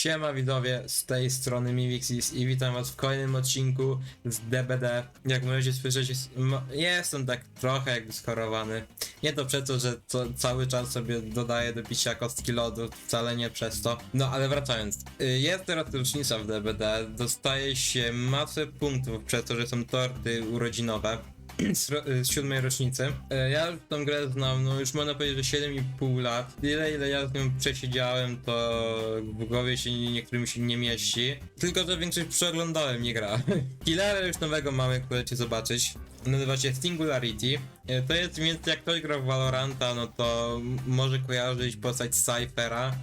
Siema widzowie, z tej strony Mivixis i witam was w kolejnym odcinku z DBD. Jak możecie słyszeć, jest, jestem tak trochę jakby skorowany. Nie to przez to, że cały czas sobie dodaję do picia kostki lodu, wcale nie przez to. No ale wracając, y, jest teraz rocznica w DBD, dostaje się masę punktów przez to, że są torty urodzinowe z, ro- z siódmej rocznicy. E, Ja tą grę znam, no już można powiedzieć, że 7,5 lat. Ile, ile ja z nią przesiedziałem, to w głowie się nie- niektórym się nie mieści. Tylko, że większość przeoglądałem, nie gra. Killera już nowego mamy, chcecie zobaczyć. Nazywa się Singularity. E, To jest więc jak ktoś gra w Valoranta, no to może kojarzyć postać Cyphera.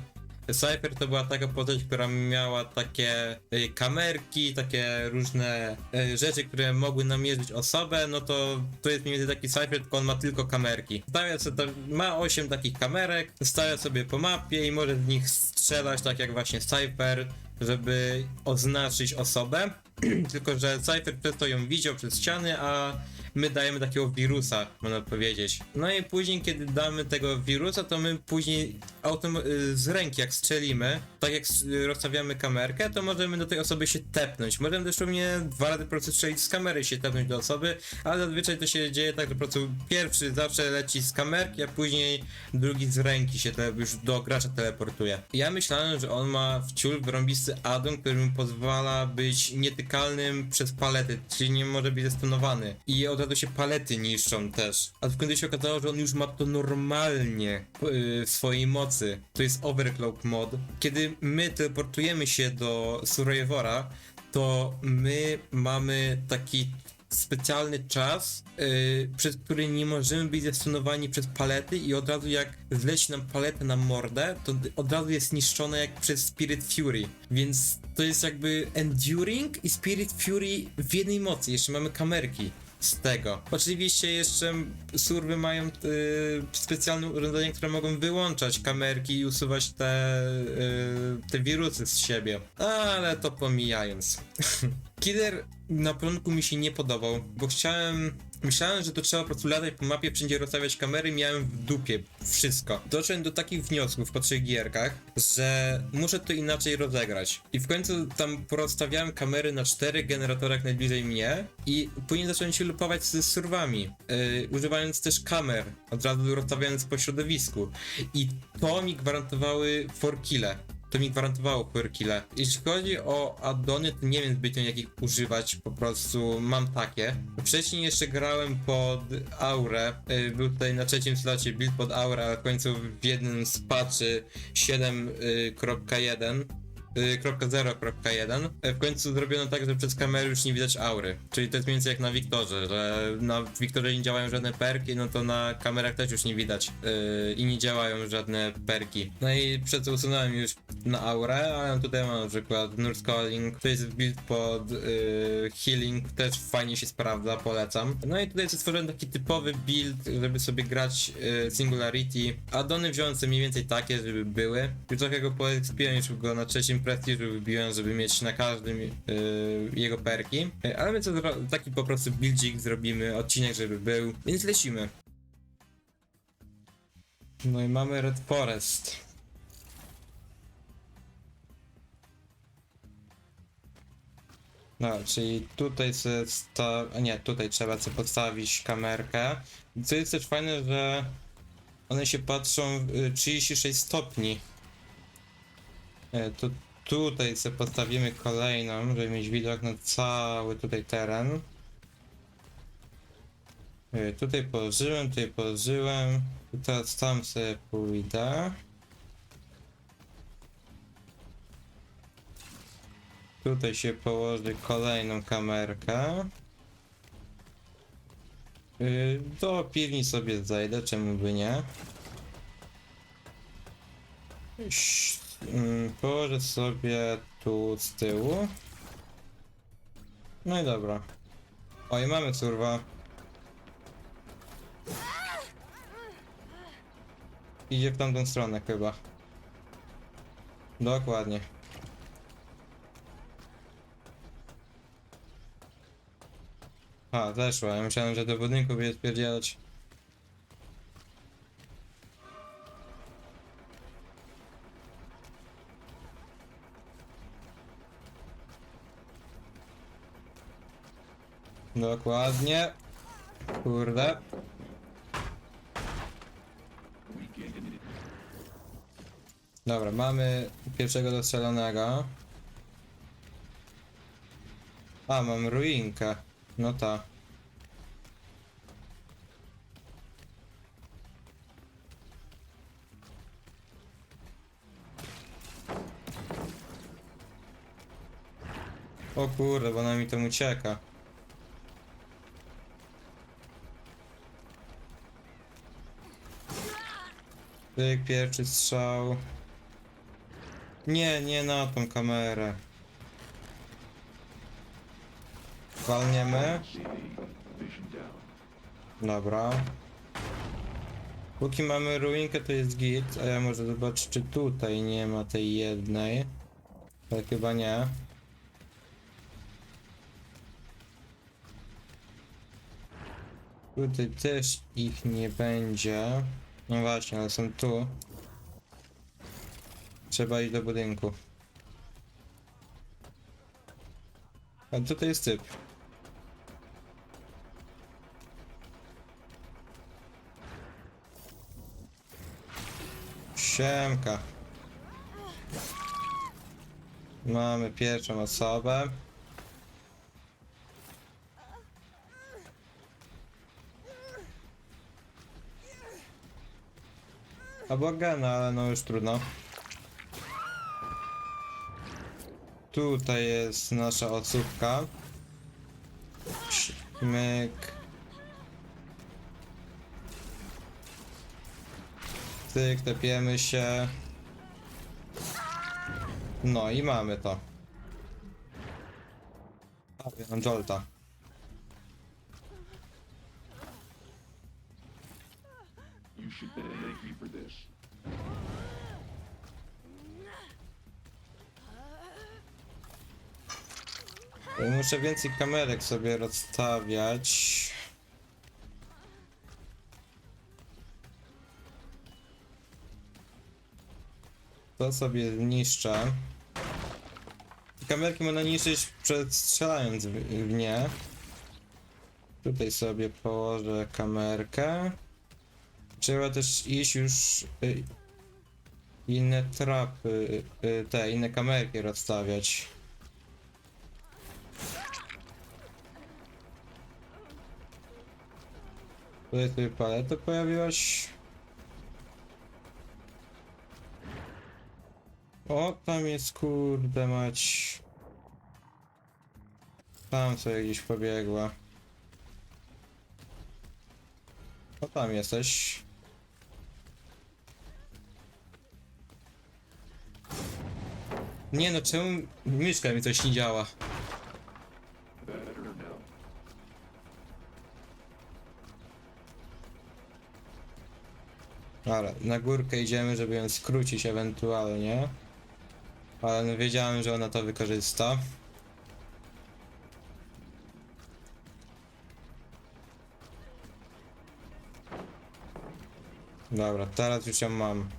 Cypher to była taka postać, która miała takie y, kamerki, takie różne y, rzeczy, które mogły namierzyć osobę, no to to jest mniej więcej taki Cypher, tylko on ma tylko kamerki. Stawia sobie, ma 8 takich kamerek, stawia sobie po mapie i może z nich strzelać tak jak właśnie Cypher, żeby oznaczyć osobę. tylko, że Cypher przez to ją widział przez ściany, a my dajemy takiego wirusa, można powiedzieć. No i później, kiedy damy tego wirusa, to my później autom y, z ręki, jak strzelimy, tak jak rozstawiamy kamerkę, to możemy do tej osoby się tepnąć. Możemy dosłownie dwa razy po prostu strzelić z kamery się tepnąć do osoby, ale zazwyczaj to się dzieje tak, że po prostu pierwszy zawsze leci z kamerki, a później drugi z ręki się już do gracza teleportuje. Ja myślałem, że on ma wciul wyrąbisty addon, który mu pozwala być nietykalnym przez palety, czyli nie może być zestunowany. I od razu się palety niszczą też. A w końcu się okazało, że on już ma to normalnie yy, w swojej mocy. To jest overclock mod. Kiedy my teleportujemy się do Survivora, to my mamy taki specjalny czas, yy, przez który nie możemy być zestunowani przez palety i od razu jak zleci nam paletę na mordę, to od razu jest niszczone jak przez Spirit Fury. Więc to jest jakby Enduring i Spirit Fury w jednej mocy. Jeszcze mamy kamerki z tego. Oczywiście jeszcze surwy mają y, specjalne urządzenia, które mogą wyłączać kamerki i usuwać te, y, te wirusy z siebie. Ale to pomijając. Killer na początku mi się nie podobał, bo chciałem. Myślałem, że to trzeba po prostu latać po mapie, wszędzie rozstawiać kamery, miałem w dupie wszystko. Doszedłem do takich wniosków po trzech gierkach, że muszę to inaczej rozegrać. I w końcu tam porozstawiałem kamery na czterech generatorach najbliżej mnie i później zacząłem się lupować z surwami, yy, używając też kamer, od razu rozstawiając po środowisku. I to mi gwarantowały forkille. To mi gwarantowało Quirkille. Jeśli chodzi o addony, to nie wiem zbytnio jakich używać, po prostu mam takie. Wcześniej jeszcze grałem pod Aurę, y, był tutaj na trzecim slocie build pod Aurę, ale w końcu w jednym z patchy 7.1 y, 0.1 y, w końcu zrobiono tak, że przez kamerę już nie widać aury. Czyli to jest mniej więcej jak na Wiktorze, że na Wiktorze nie działają żadne perki, no to na kamerach też już nie widać yy, i nie działają żadne perki. No i przez to usunąłem już na aurę, ale tutaj mam na przykład Nurse Calling, to jest build pod yy, healing, też fajnie się sprawdza, polecam. No i tutaj stworzyłem taki typowy build, żeby sobie grać yy, Singularity. Addony wziąłem sobie mniej więcej takie, żeby były. Już trochę go poekspiłem, już go na trzecim prestiżu wybiłem, żeby mieć na każdym yy, jego perki. Yy, ale my zro- taki po prostu buildzik zrobimy, odcinek, żeby był, więc lecimy. No i mamy Red Forest. No, czyli tutaj sobie sta... nie, tutaj trzeba sobie podstawić kamerkę. Co jest też fajne, że one się patrzą w y, 36 stopni. E, To tutaj sobie postawimy kolejną, żeby mieć widok na cały tutaj teren. E, Tutaj położyłem, tutaj położyłem. Teraz tam sobie pójdę. Tutaj się położy kolejną kamerkę. Yy, Do piwni sobie zajdę, czemu by nie. Mm, Położę sobie tu z tyłu. No i dobra. Oj, mamy surwa. Idzie w tamtą stronę chyba. Dokładnie. A, zeszła. Ja myślałem, że do budynku będzie spierdzielać. Dokładnie. Kurde. Dobra, mamy pierwszego dostrzelonego. A, mam ruinkę. No ta. O kurde, bo ona mi tam ucieka. Pyk, pierwszy strzał. Nie, nie na tą kamerę. Walniemy. Dobra. Póki mamy ruinkę to jest git, a ja może zobaczyć czy tutaj nie ma tej jednej. Ale chyba nie. Tutaj też ich nie będzie. No właśnie, ale są tu. Trzeba iść do budynku. A tutaj jest typ. Siemka. Mamy pierwszą osobę. Albo gena, ale no już trudno. Tutaj jest nasza odsówka. Myk. Tyk, tepiemy się. No i mamy to. A, ja Jolta. You should thank me for this. Muszę więcej kamerek sobie rozstawiać. To sobie zniszczę. Kamerki można niszczyć przed strzelając w, nie. Tutaj sobie położę kamerkę. Trzeba też iść już y, inne trapy, y, te inne kamerki rozstawiać. Tutaj sobie paleta pojawiłaś. O, tam jest kurde mać. Tam sobie gdzieś pobiegła. O, tam jesteś. Nie no, czemu myszka mi coś nie działa? Dobra, na górkę idziemy, żeby ją skrócić ewentualnie. Ale no wiedziałem, że ona to wykorzysta. Dobra, teraz już ją mam.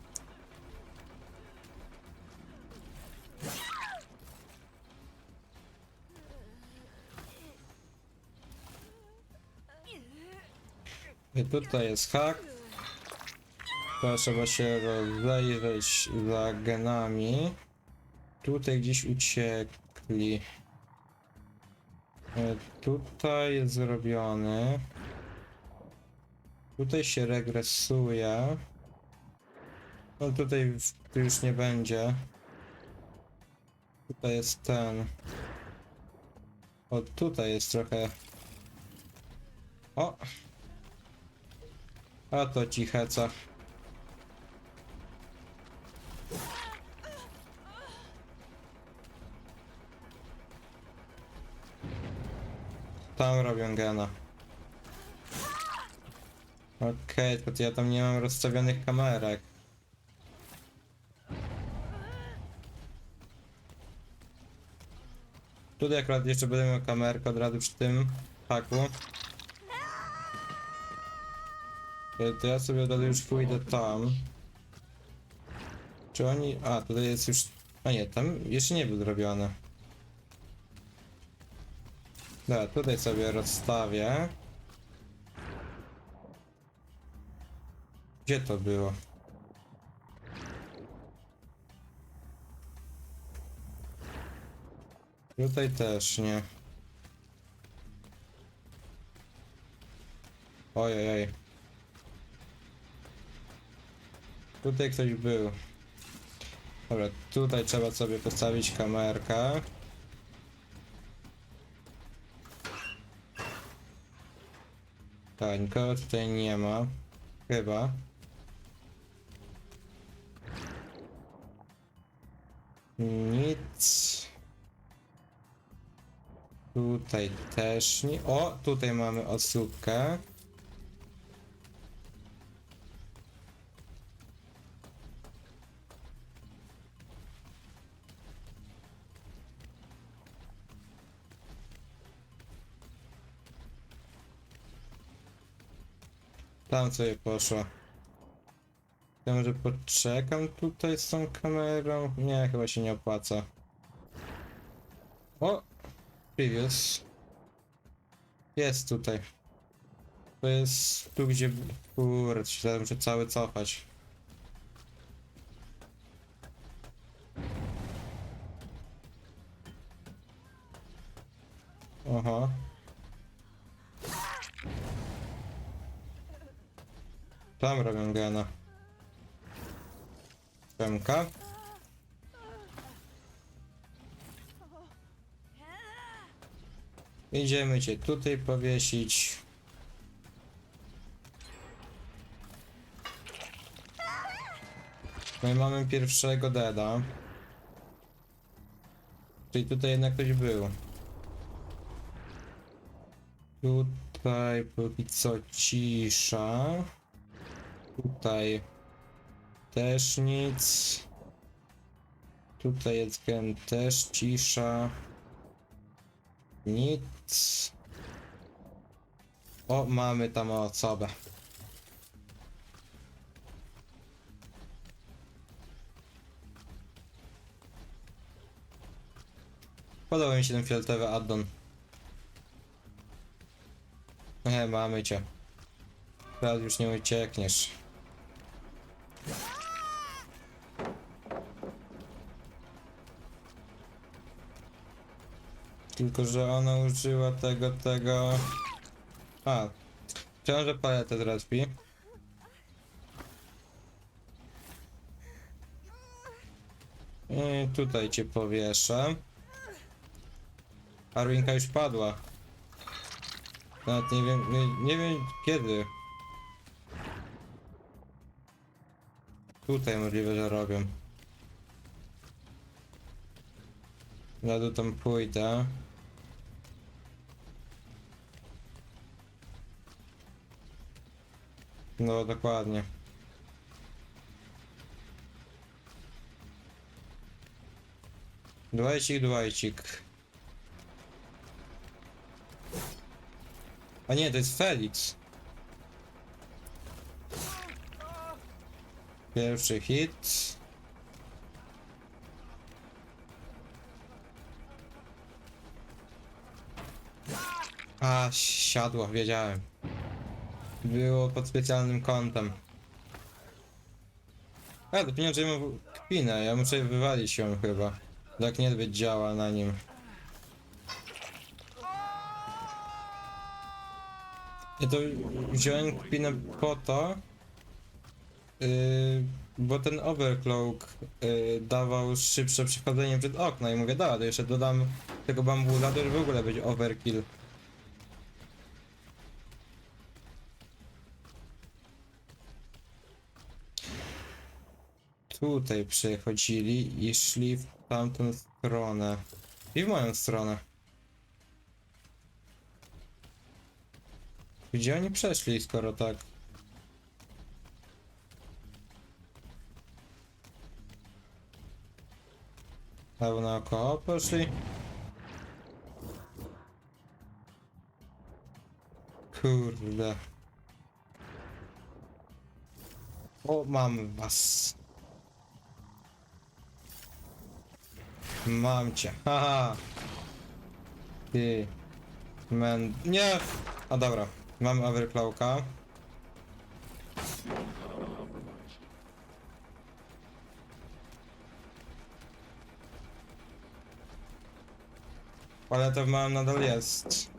I tutaj jest hak. Teraz trzeba się rozejrzeć za genami. Tutaj gdzieś uciekli. E, Tutaj jest zrobiony. Tutaj się regresuje. No tutaj już nie będzie. Tutaj jest ten. O, tutaj jest trochę. O! A to cicheca. Tam robią gena. Okej, to ja tam nie mam rozstawionych kamerek. Tutaj akurat jeszcze będę miał kamerkę od razu przy tym haku. To- To ja sobie razu już pójdę tam. Czy oni... A, tutaj jest już... A nie, tam jeszcze nie był zrobiony. Dobra, tutaj sobie rozstawię. Gdzie to było? Tutaj też nie. Ojej. Tutaj ktoś był. Dobra, tutaj trzeba sobie postawić kamerkę. Tak, nikogo tutaj nie ma. Chyba. Nic. Tutaj też nie. O, tutaj mamy osóbkę. Tam sobie poszła. Ja może poczekam tutaj z tą kamerą? Nie, chyba się nie opłaca. O! Previous. Jest tutaj. To jest tu, gdzie... Kurde, się muszę cały cofać. Idziemy cię tutaj powiesić. No i mamy pierwszego deda. Czyli tutaj jednak ktoś był. Tutaj póki co cisza. Tutaj też nic. Tutaj jest gen też cisza. Nic. O, mamy tam osobę. Podoba mi się ten fioletowy addon. Nie, mamy cię. Teraz już nie uciekniesz. Tylko, że ona użyła tego, tego... A. Ciąże paletę zrespi. I tutaj cię powieszę. Arwinka już padła. Nawet nie wiem, nie, nie wiem kiedy. Tutaj możliwe, że robią. Ja tu tam pójdę. No dokładnie. Dwajcik, dwajcik. A nie, to jest Felix. Pierwszy hit. A, siadło, wiedziałem. Było pod specjalnym kątem. A, to pieniądze mam kpinę, ja muszę wywalić ją chyba. Tak niedźwiedź działa na nim. Ja to wziąłem kpinę po to, yy, bo ten overcloak yy, dawał szybsze przechodzenie przed okna i mówię, dobra, to jeszcze dodam tego bambuza, to już w ogóle będzie overkill. Tutaj przechodzili i szli w tamtą stronę. I w moją stronę. Gdzie oni przeszli, skoro tak? Albo naokoło poszli? Kurde. O, mam was. Mam cię. Haha. Ty. Men... Nie! A dobra, mam. Compromised. Ale to w małym nadal jest.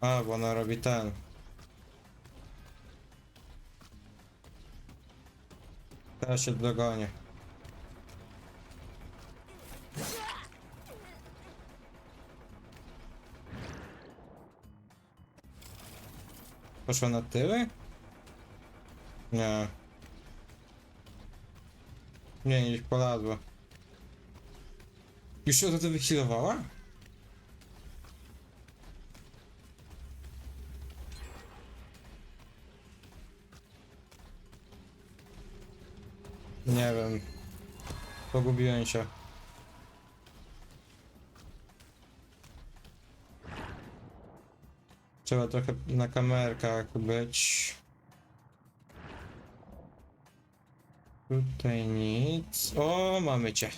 A, bo ona robi ten. Teraz się dogonię. Poszła na tyły? Nie. Nie, gdzieś polazła. Już się to wychilowała? Nie wiem. Pogubiłem się. Trzeba trochę na kamerkach być. Tutaj nic. O, mamy cię.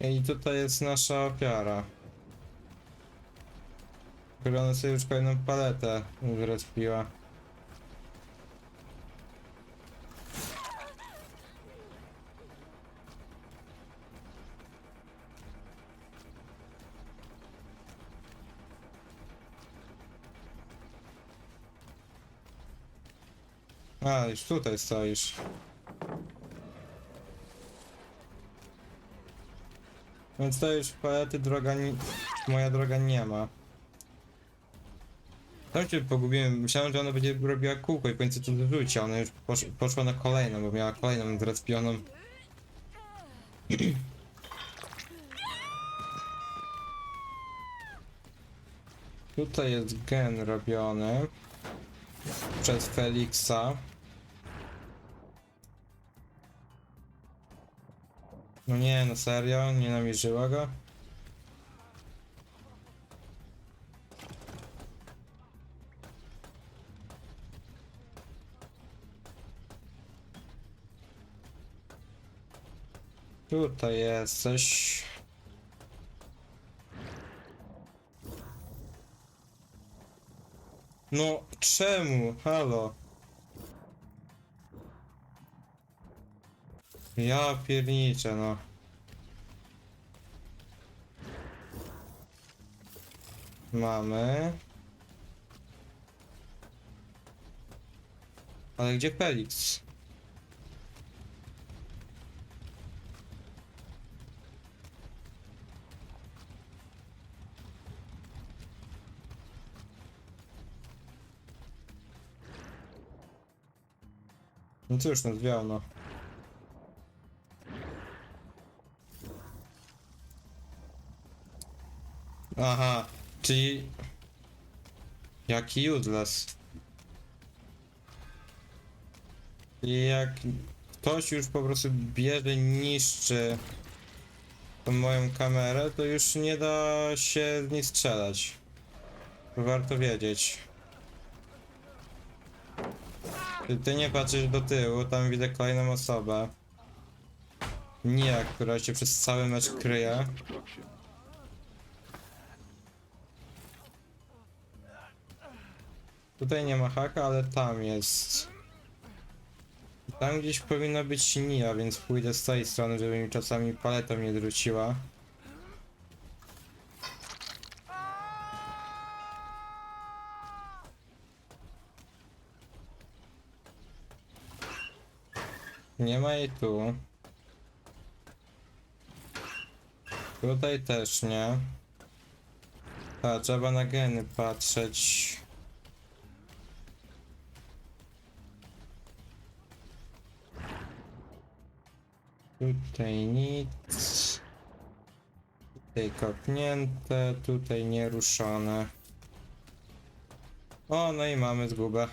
I tutaj jest nasza ofiara. Która ona sobie już kolejną paletę zrespiła. A, już tutaj stoisz. Więc to już palety droga ni- moja droga nie ma. Tam się pogubiłem, myślałem, że ona będzie robiła kółko i w końcu to wyrzuci, ona już posz poszła na kolejną, bo miała kolejną zrespioną. Tutaj jest gen robiony przez Felixa. No nie, no serio? Nie namierzyła go? Tutaj jesteś. No, czemu? Halo. Ja pierniczę, no. Mamy. Ale gdzie Felix? No cóż, no zwiał, no. Jaki useless. Jak ktoś już po prostu bierze, niszczy tą moją kamerę, to już nie da się z niej strzelać. Warto wiedzieć. Ty, ty nie patrzysz do tyłu, tam widzę kolejną osobę. Nie, która się przez cały mecz kryje. Tutaj nie ma haka, ale tam jest. Tam gdzieś powinna być Nia, więc pójdę z tej strony, żeby mi czasami paleta nie wróciła. Nie ma jej tu. Tutaj też nie. A, trzeba na geny patrzeć. Tutaj nic. Tutaj kopnięte, tutaj nieruszone. O, no i mamy zgubę.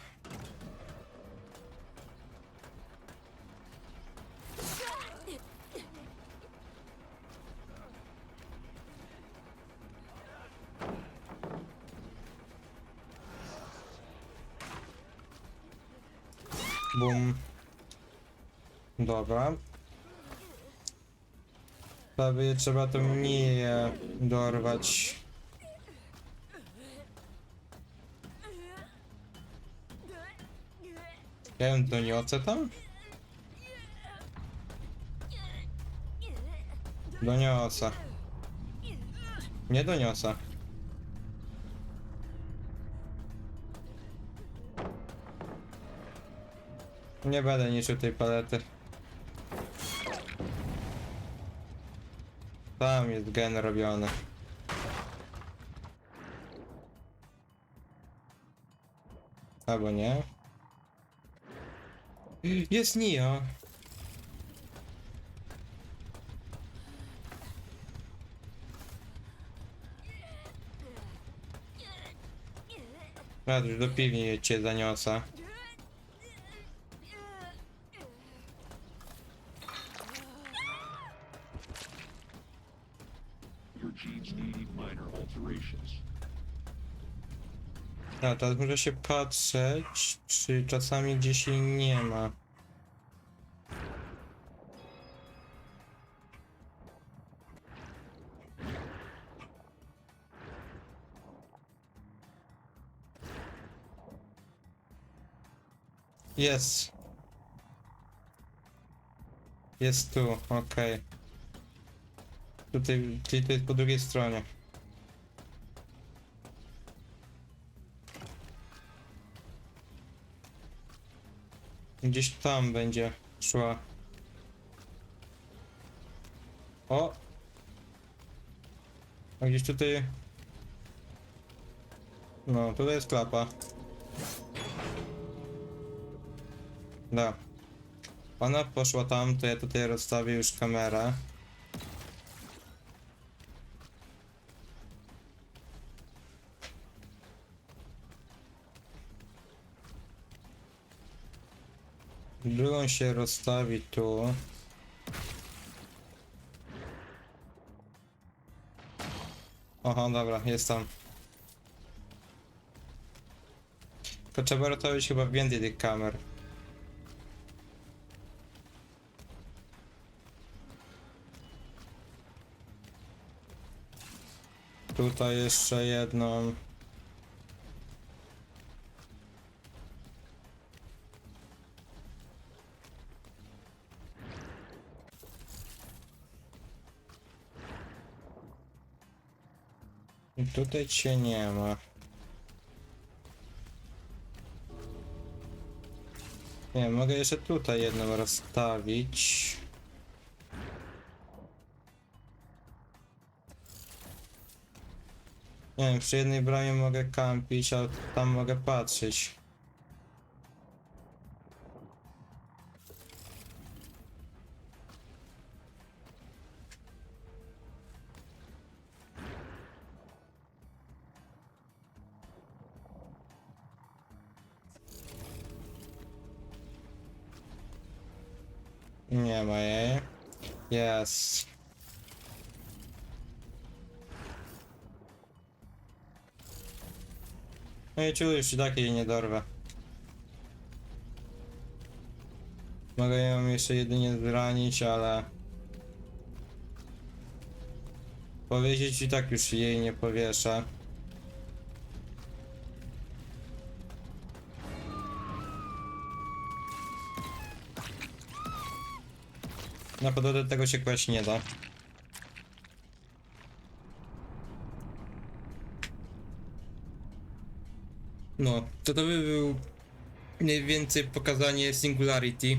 Bum. Dobra. Sobie trzeba to mnie dorwać. Ja ją doniosę tam? Doniosę. Nie doniosę. Nie będę niszczył tej palety. Tam jest gen robiony. Albo nie. Jest Nio. Już do piwni cię zaniosę. A teraz muszę się patrzeć, czy czasami gdzieś jej nie ma. Jest. Jest tu, okej. Tutaj, czyli to jest po drugiej stronie. Gdzieś tam będzie szła. O! A gdzieś tutaj... No, tutaj jest klapa. Da. Ona poszła tam, to ja tutaj rozstawię już kamerę. Drugą się rozstawi tu. Aha, dobra, jest tam. To trzeba ratować chyba więcej tych kamer. Tutaj jeszcze jedną. Tutaj cię nie ma. Nie, mogę jeszcze tutaj jedną rozstawić. Nie wiem, przy jednej bramie mogę kampić, a tam mogę patrzeć. Nie ma jej. Jest. No i czuję, i tak jej nie dorwę. Mogę ją jeszcze jedynie zranić, ale... Powiedzieć i tak już jej nie powieszę. Na podobę tego się kłaść nie da. No, to to by był mniej więcej pokazanie Singularity.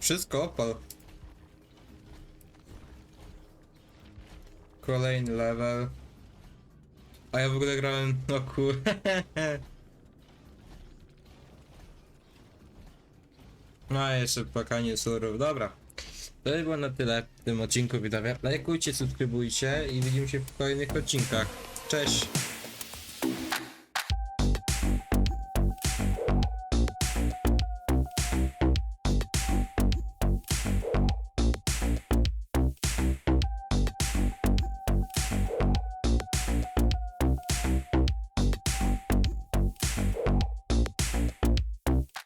Wszystko opal. Kolejny level. A ja w ogóle grałem, no kur... No jeszcze płakanie surów, dobra. To by było na tyle w tym odcinku widzowie. Lajkujcie, subskrybujcie i widzimy się w kolejnych odcinkach. Cześć!